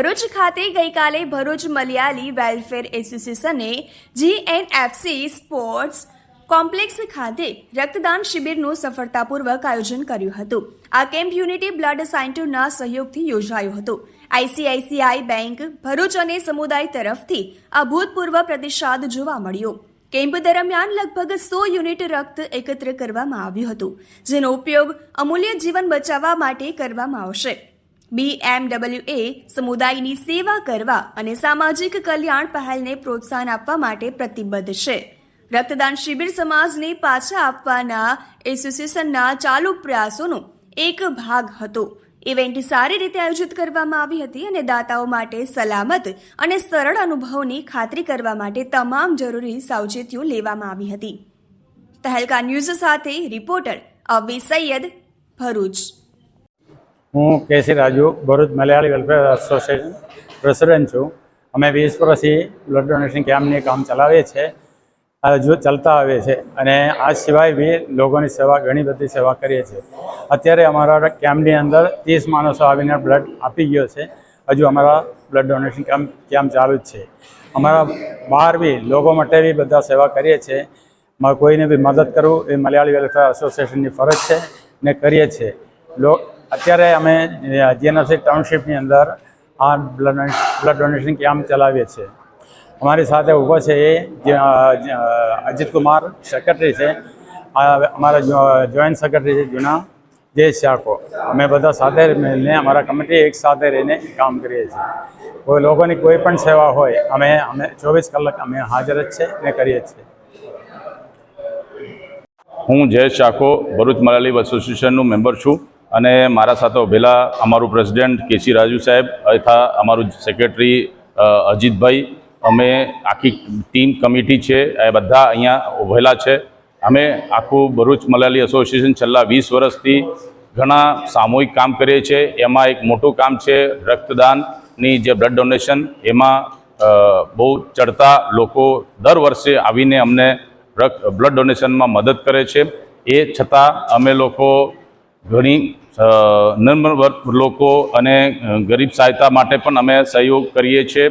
ભરૂચ ખાતે ગઈકાલે ભરૂચ મલયાલી વેલફેર એસોસિએશને જીએનએફસી સ્પોર્ટ્સ કોમ્પ્લેક્સ ખાતે રક્તદાન શિબિરનું સફળતાપૂર્વક આયોજન કર્યું હતું. આ કેમ્પ યુનિટી બ્લડ સેન્ટરના સહયોગથી યોજાયો હતો. આઈસીઆઈસીઆઈ બેંક ભરૂચ અને સમુદાય તરફથી અભૂતપૂર્વ પ્રતિસાદ જોવા મળ્યો. કેમ્પ દરમિયાન લગભગ સો યુનિટ રક્ત એકત્ર કરવામાં આવ્યું હતું, જેનો ઉપયોગ અમૂલ્ય જીવન બચાવવા માટે કરવામાં આવશે. બીએમડબલ્યુએ સમુદાયની સેવા કરવા અને સામાજિક કલ્યાણ પહેલને પ્રોત્સાહન આપવા માટે પ્રતિબદ્ધ છે. રક્તદાન શિબિર સમાજને પાછા આપવાના એસોસિએશનના ચાલુ પ્રયાસોનો એક ભાગ હતો. ઇવેન્ટ સારી રીતે આયોજિત કરવામાં આવી હતી અને દાતાઓ માટે સલામત અને સરળ અનુભવની ખાતરી કરવા માટે તમામ જરૂરી સાવચેતીઓ લેવામાં આવી હતી. તહેલકા ન્યૂઝ સાથે રિપોર્ટર અવી સૈયદ ભરૂચ. હું KC Raju, Bharuch Malayali welfare association president છું. અમે વીસ વર્ષથી બ્લડ ડોનેશન કેમ્પની કામ ચલાવીએ છીએ. હજુ ચાલતા આવે છે અને આ સિવાય બી લોકોની સેવા, ઘણી બધી સેવા કરીએ છીએ. અત્યારે અમારા કેમ્પની અંદર ત્રીસ માણસો આવીને બ્લડ આપી ગયો છે. હજુ અમારા બ્લડ ડોનેશન કેમ્પ કેમ્પ ચાલુ જ છે. અમારા બહાર બી લોકો માટે બી બધા સેવા કરીએ છીએ. કોઈને બી મદદ કરવું એ મલયાળી વેલફેર એસોસિએશનની ફરજ છે ને કરીએ છીએ. અત્યારે અમે જીએનએસસી ટાઉનશીપની અંદર આ બ્લડ બ્લડ ડોનેશન કેમ્પ ચલાવીએ છીએ. અમારી સાથે ઊભો છે એ જે, અ, જે, અ, અજીત કુમાર સેક્રેટરી છે. અમારા જોઈન્ટ સેક્રેટરી છે જૂના જય શાકો અમે બધા સાથે મળીને અમારા કમિટી એક સાથે રહીને કામ કરીએ છીએ. કોઈ લોકોની કોઈ પણ સેવા હોય અમે અમે ચોવીસ કલાક અમે હાજર જ છે ને કરીએ છીએ. હું જયેશ શાખો ભરૂચ મલાલી એસોસિએશનનું મેમ્બર છું. અને મારા સાથે ઉભેલા અમારું પ્રેસિડેન્ટ કેસી રાજુ સાહેબ તથા અમારું સેક્રેટરી અજીતભાઈ. અમે આખી ટીમ કમિટી છે, એ બધા અહીંયા ઉભેલા છે. અમે આખું ભરૂચ મલાલી એસોસિએશન છેલ્લા વીસ વર્ષથી ઘણા સામૂહિક કામ કરીએ છીએ. એમાં એક મોટું કામ છે રક્તદાનની જે બ્લડ ડોનેશન એમાં બહુ ચડતા લોકો દર વર્ષે આવીને અમને બ્લડ ડોનેશનમાં મદદ કરે છે. એ છતાં અમે લોકો ઘણી અ, નમ્ર લોકો અને ગરીબ સહાયતા માટે પણ અમે સહયોગ કરીએ છીએ.